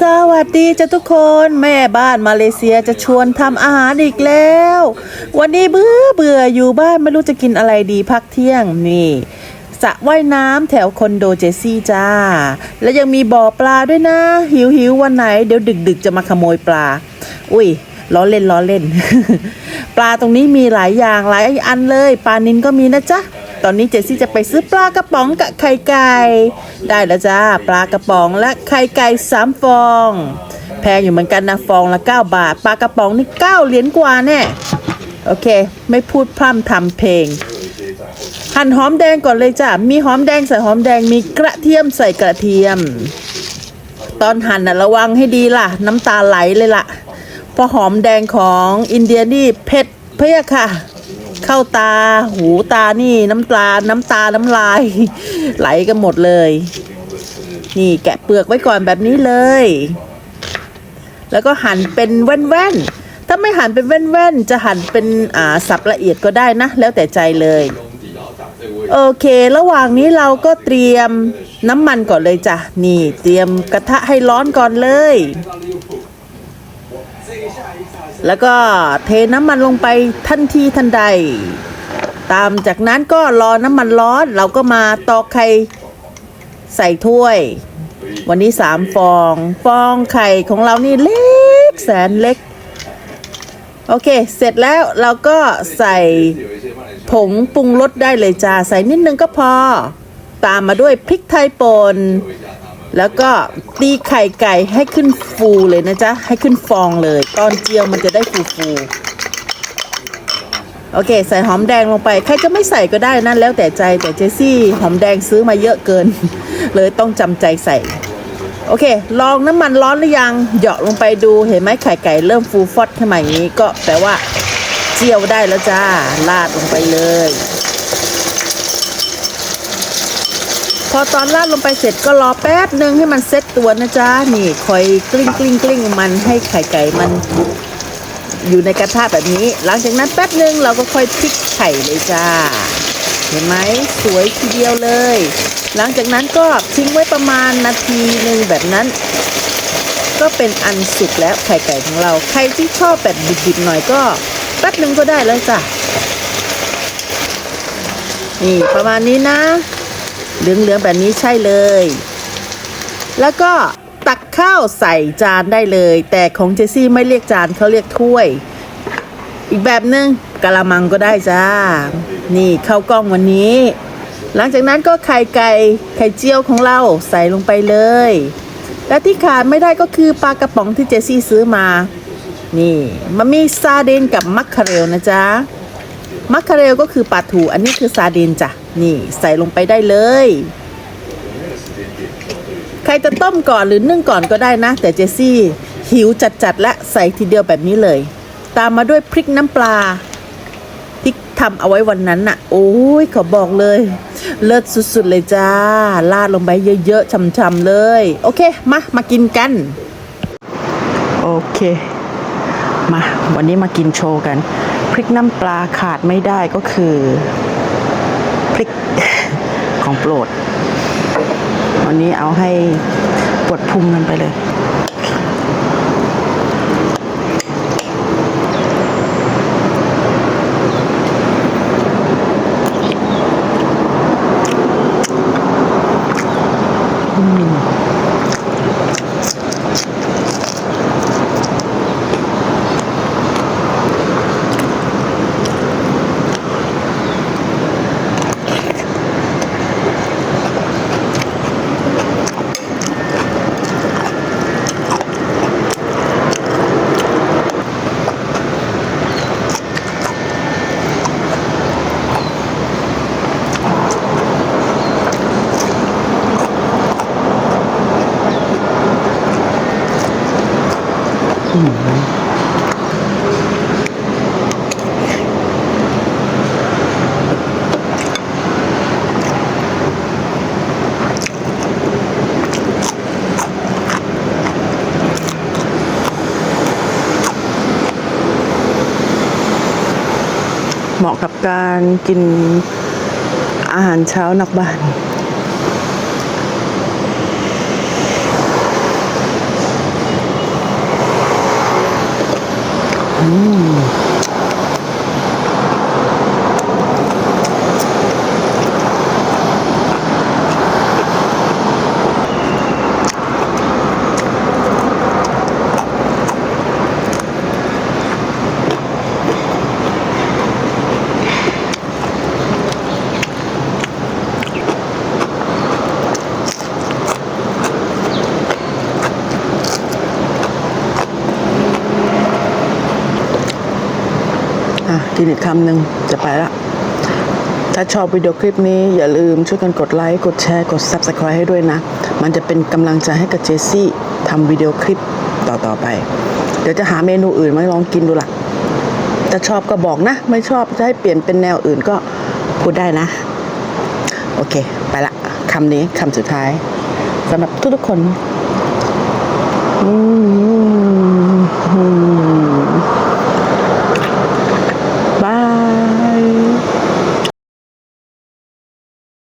สวัสดีจ้ะทุกคนแม่บ้านมาเลเซียจะชวนทำอาหารอีกแล้ว วันนี้เบื่อเบื่ออยู่บ้านไม่รู้จะกินอะไรดีพักเที่ยงนี่สระว่ายน้ำแถวคอนโดเจซี่จ้า แล้วยังมีบ่อปลาด้วยนะ หิวหิววันไหนเดี๋ยวดึกดึกๆจะมาขโมยปลา อุ้ยล้อเล่นล้อเล่น ปลาตรงนี้มีหลายอย่างหลายอันเลย ปลานินก็มีนะจ๊ะ ตอนนี้เจสซี่จะไปซื้อปลากระป๋องกับไข่ไก่ ได้แล้วจ้า ปลากระป๋องและไข่ไก่สามฟอง แพงอยู่เหมือนกันนะฟองละ 9 บาท ปลากระป๋องนี่ 9 เหรียญกว่าแน่ โอเค ไม่พูดพร่ำทำเพลง หั่นหอมแดงก่อนเลยจ้ะมีหอมแดงใส่หอมแดง มีกระเทียมใส่กระเทียม ตอนหั่นนะระวังให้ดีล่ะ น้ำตาไหลเลยล่ะ เพราะหอมแดงของอินเดียนี่เผ็ดเพี้ยค่ะ เข้าตา หูตานี่น้ำตา น้ำตา น้ำลาย ไหลกันหมดเลย นี่แกะเปลือกไว้ก่อนแบบนี้เลย แล้วก็หั่นเป็นแว่นๆ ถ้าไม่หั่นเป็นแว่นๆ จะหั่นเป็นอ่าสับละเอียดก็ได้นะ แล้วแต่ใจเลย โอเค ระหว่างนี้เราก็เตรียมน้ำมันก่อนเลยจ้ะ นี่เตรียมกระทะให้ร้อนก่อนเลย แล้วก็เทน้ำมันลงไปทันทีทันใด ตามจากนั้นก็รอน้ำมันร้อน เราก็มาตอกไข่ใส่ถ้วย วันนี้สามฟอง ฟองไข่ของเรานี่เล็กแสนเล็ก โอเค เสร็จแล้วเราก็ใส่ผงปรุงรสได้เลยจ้า ใส่นิดนึงก็พอ ตามมาด้วยพริกไทยป่น แล้วก็ตีไข่ไก่ให้ขึ้นฟูเลยนะจ๊ะ ให้ขึ้นฟองเลย ตอนเจียวมันจะได้ฟูฟูๆโอเค ใส่หอมแดงลงไป ใครจะไม่ใส่ก็ได้นั่นแล้วแต่ใจแต่เจสซี่หอมแดงซื้อมาเยอะเกิน เลยต้องจำใจใส่ โอเค ลองน้ำมันร้อนหรือยังเหยาะลงไปดูเห็นไหมไข่ไก่เริ่มฟูฟอดขึ้นมาอย่างนี้ก็แปลว่าเจียวได้แล้วจ้าลาดลงไปเลย พอตอนราดลงไปเสร็จก็รอแป๊บหนึ่งให้มันเซ็ตตัวนะจ๊ะ นี่คอยกลิ้งกลิ้งกลิ้งมันให้ไข่ไก่มันอยู่ในกระทะแบบนี้ หลังจากนั้นแป๊บหนึ่งเราก็ค่อยพลิกไข่เลยจ้า เห็นไหมสวยทีเดียวเลย หลังจากนั้นก็ทิ้งไว้ประมาณนาทีหนึ่งแบบนั้น ก็เป็นอันสุกแล้วไข่ไก่ของเรา ใครที่ชอบแบบดิบๆหน่อยก็แป๊บหนึ่งก็ได้แล้วจ้ะ นี่ประมาณนี้นะ เหลืองๆแบบนี้ใช่เลย แล้วก็ตักข้าวใส่จานได้เลย แต่ของเจสซี่ไม่เรียกจานเขาเรียกถ้วย อีกแบบหนึ่งกะละมังก็ได้จ้า นี่ข้าวกล้องวันนี้ หลังจากนั้นก็ไข่ไก่ไข่เจียวของเราใส่ลงไปเลย และที่ขาดไม่ได้ก็คือปลากระป๋องที่เจสซี่ซื้อมา นี่มันมีซาเดนกับมัคคาเรลนะจ๊ะ มัคคาเรลก็คือปลาถูอันนี้คือซาดินจ้ะ นี่ใส่ลงไปได้เลย ใครจะต้มก่อนหรือนึ่งก่อนก็ได้นะ แต่เจสซี่หิวจัดๆและใส่ทีเดียวแบบนี้เลย ตามมาด้วยพริกน้ำปลาที่ทำเอาไว้วันนั้นน่ะ โอ้ยขอบอกเลย เลิศสุดๆเลยจ้าลาดลงไปเยอะๆช่ำๆเลย โอเค มา มากินกัน โอเค มา วันนี้มากินโชว์กัน พริกน้ำปลาขาดไม่ได้ก็คือพริกของโปรด วันนี้เอาให้ปวดพุงกันไปเลย เหมาะกับการกินอาหารเช้านอกบ้าน อะ กินอีกคำหนึ่งจะไปละ ถ้าชอบวิดีโอคลิปนี้อย่าลืมช่วยกันกดไลค์ กดแชร์ กด Subscribe ให้ด้วยนะ มันจะเป็นกำลังใจให้กับเจสซี่ทำวิดีโอคลิปต่อๆไป เดี๋ยวจะหาเมนูอื่นมาลองกินดูล่ะถ้าชอบก็บอกนะ ไม่ชอบจะให้เปลี่ยนเป็นแนวอื่นก็พูดได้นะ โอเค ไปละคำนี้คำสุดท้ายสำหรับทุกๆคน อืม